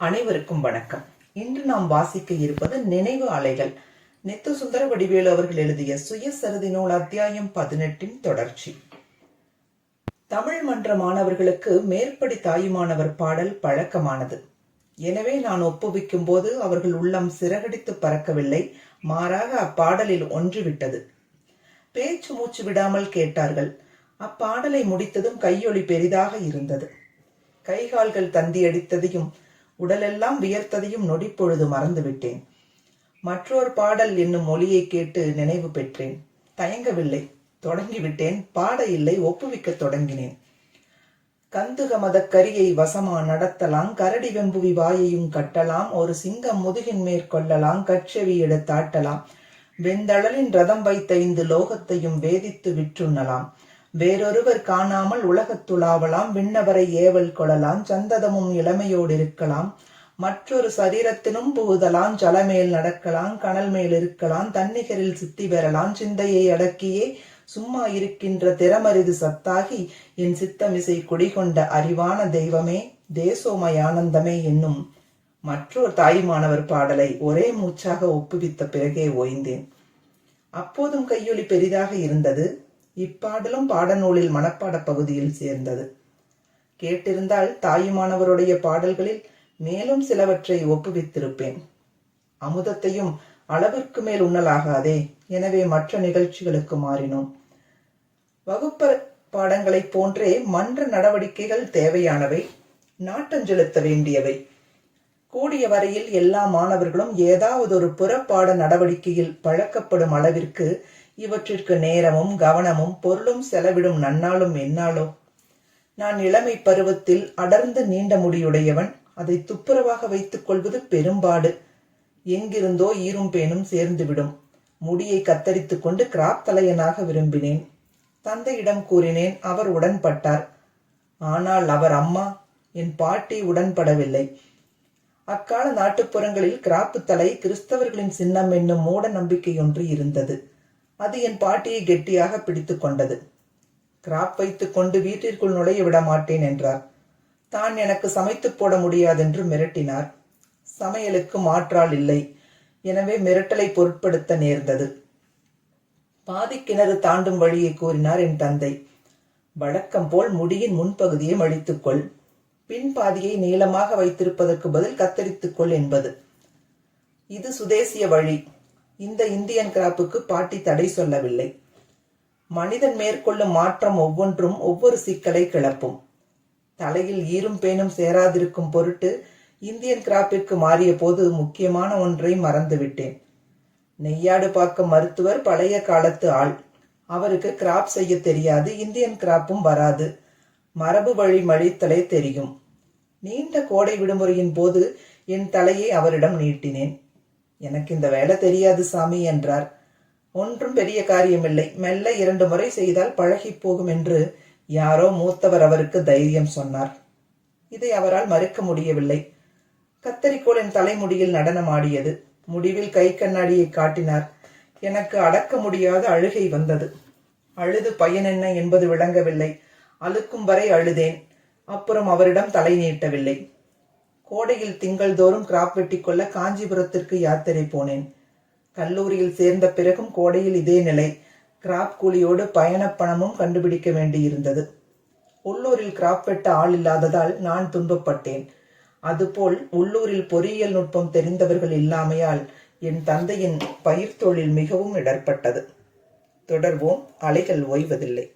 அனைவருக்கும் வணக்கம். இன்று நாம் வாசிக்க இருப்பது நினைவு அலைகள். நித்து சுந்தர வடிவேலு அவர்கள் எழுதிய சுயசரிதி நூல் அத்தியாயம் பதினெட்டின் தொடர்ச்சி. தமிழ் மன்ற மாணவர்களுக்கு மேற்படி தாயுமானவர் பாடல் பழக்கமானது. எனவே நான் ஒப்புவிக்கும் போது அவர்கள் உள்ளம் சிறகடித்து பறக்கவில்லை. மாறாக அப்பாடலில் ஒன்றுவிட்டது. பேச்சு மூச்சு விடாமல் கேட்டார்கள். அப்பாடலை முடித்ததும் கையொலி பெரிதாக இருந்தது. கைகால்கள் தந்தி அடித்ததையும் உடலெல்லாம் வியர்த்ததையும் நொடிப்பொழுது மறந்துவிட்டேன். மற்றொரு பாடல் என்னும் மொழியை கேட்டு நினைவு பெற்றேன். தயங்கவில்லை தொடங்கிவிட்டேன். பாட இல்லை ஒப்புவிக்கத் தொடங்கினேன். கந்துகமத கரியை வசமா நடத்தலாம் கரடி வெம்புவி வாயையும் கட்டலாம் ஒரு சிங்கம் முதுகின் மேற்கொள்ளலாம் கட்செவி எடுத்தாட்டலாம் வெந்தளலின் ரதம் வைத்த இந்த லோகத்தையும் வேதித்து விற்றுண்ணலாம். வேறொருவர் காணாமல் உலகத்துலாவலாம் விண்ணவரை ஏவல் கொள்ளலாம் சந்ததமும் இளமையோடு இருக்கலாம் மற்றொரு சரீரத்தினும் புகுதலாம் ஜலமேல் நடக்கலாம் கனல் மேல் இருக்கலாம் தன்னிகரில் சித்தி பெறலாம் சிந்தையை அடக்கியே சும்மா இருக்கின்ற திறமரிது சத்தாகி என் சித்தமிசை குடிகொண்ட அறிவான தெய்வமே தேசோமய ஆனந்தமே என்னும். மற்றொரு தாய்மானவர் பாடலை ஒரே மூச்சாக ஒப்புவித்த பிறகே ஓய்ந்தேன். அப்போதும் கையொலி பெரிதாக இருந்தது. இப்பாடலும் பாடநூலில் மனப்பாட பகுதியில் சேர்ந்தது. கேட்டிருந்தால் தாயுமானவருடைய பாடல்களில் மேலும் சிலவற்றை ஒப்புவித்திருப்பேன். அமுதத்தையும் அளவிற்கு மேல் உண்ணலாகாதே எனவே மற்ற நிகழ்ச்சிகளுக்கு மாறினோம். வகுப்ப பாடங்களைப் போன்றே மன்ற நடவடிக்கைகள் தேவையானவை நாட்டஞ்செலுத்த வேண்டியவை. கூடிய வரையில் எல்லா மாணவர்களும் ஏதாவது ஒரு புறப்பாட நடவடிக்கையில் பழக்கப்படும் அளவிற்கு இவற்றிற்கு நேரமும் கவனமும் பொருளும் செலவிடும் நன்னாளும் என்னாலோ? நான் இளமை பருவத்தில் அடர்ந்து நீண்ட முடியுடையவன் அதை துப்புரவாக வைத்துக் கொள்வது பெரும்பாடு. எங்கிருந்தோ ஈரும் பேனும் சேர்ந்துவிடும். முடியை கத்தரித்து கொண்டு கிராப் தலையனாக விரும்பினேன். தந்தையிடம் கூறினேன் அவர் உடன்பட்டார். ஆனால் அவர் அம்மா என் பாட்டி உடன்படவில்லை. அக்கால நாட்டுப்புறங்களில் கிராப்பு தலை கிறிஸ்தவர்களின் சின்னம் என்னும் மூட நம்பிக்கையொன்று இருந்தது. அது என் பாட்டியை கெட்டியாக பிடித்து கொண்டது. கிராப் வைத்துக் கொண்டு வீட்டிற்குள் நுழைய விட மாட்டேன் என்றார். தான் எனக்கு சமைத்து போட முடியாதென்று மிரட்டினார். சமையலுக்கு மாற்றால் இல்லை. எனவே மிரட்டலை பொருட்படுத்த நேர்ந்தது. பாதி கிணறு தாண்டும் வழியை கூறினார் என் தந்தை. வழக்கம் போல் முடியின் முன்பகுதியை மழித்துக்கொள் பின் பாதியை நீளமாக வைத்திருப்பதற்கு பதில் கத்தரித்துக்கொள் என்பது. இது சுதேசிய வழி. இந்த இந்தியன் கிராப்புக்கு பாட்டி தடை சொல்லவில்லை. மனிதன் மேற்கொள்ளும் மாற்றம் ஒவ்வொன்றும் ஒவ்வொரு சிக்கலை கிளப்பும். தலையில் ஈரும் பேனும் சேராதிருக்கும் பொருட்டு இந்தியன் கிராப்பிற்கு மாறிய போது முக்கியமான ஒன்றை மறந்துவிட்டேன். நெய்யாடு பார்க்க மருத்துவர் பழைய காலத்து ஆள். அவருக்கு கிராப் செய்ய தெரியாது இந்தியன் கிராப்பும் வராது. மரபு வழி மழித்தலே தெரியும். நீண்ட கோடை விடுமுறையின் போது என் தலையை அவரிடம் நீட்டினேன். எனக்கு இந்த வேலை தெரியாது சாமி என்றார். ஒன்றும் பெரிய காரியமில்லை. மெல்ல இரண்டு முறை செய்தால் பழகி போகும் என்று யாரோ மூத்தவர் அவருக்கு தைரியம் சொன்னார். இதை அவரால் மறுக்க முடியவில்லை. கத்தரிக்கோளின் தலைமுடியில் நடனமாடியது. முடிவில் கை கண்ணாடியை காட்டினார். எனக்கு அடக்க முடியாத அழுகை வந்தது. அழுது பயன் என்ன என்பது விளங்கவில்லை. அழுக்கும் வரை அழுதேன். அப்புறம் அவரிடம் தலை நீட்டவில்லை. கோடையில் திங்கள் தோறும் கிராப் வெட்டிக்கொள்ள காஞ்சிபுரத்திற்கு யாத்திரை போனேன். கல்லூரியில் சேர்ந்த பிறகும் கோடையில் இதே நிலை. கிராப் கூலியோடு பயணப் பணமும் கண்டுபிடிக்க வேண்டியிருந்தது. உள்ளூரில் கிராப் வெட்ட ஆள் இல்லாததால் நான் துன்பப்பட்டேன். அதுபோல் உள்ளூரில் பொறியியல் நுட்பம் தெரிந்தவர்கள் இல்லாமையால் என் தந்தையின் பயிர் தொழில் மிகவும் இடர்பட்டது. தொடர்வோம் அலைகள் ஓய்வதில்லை.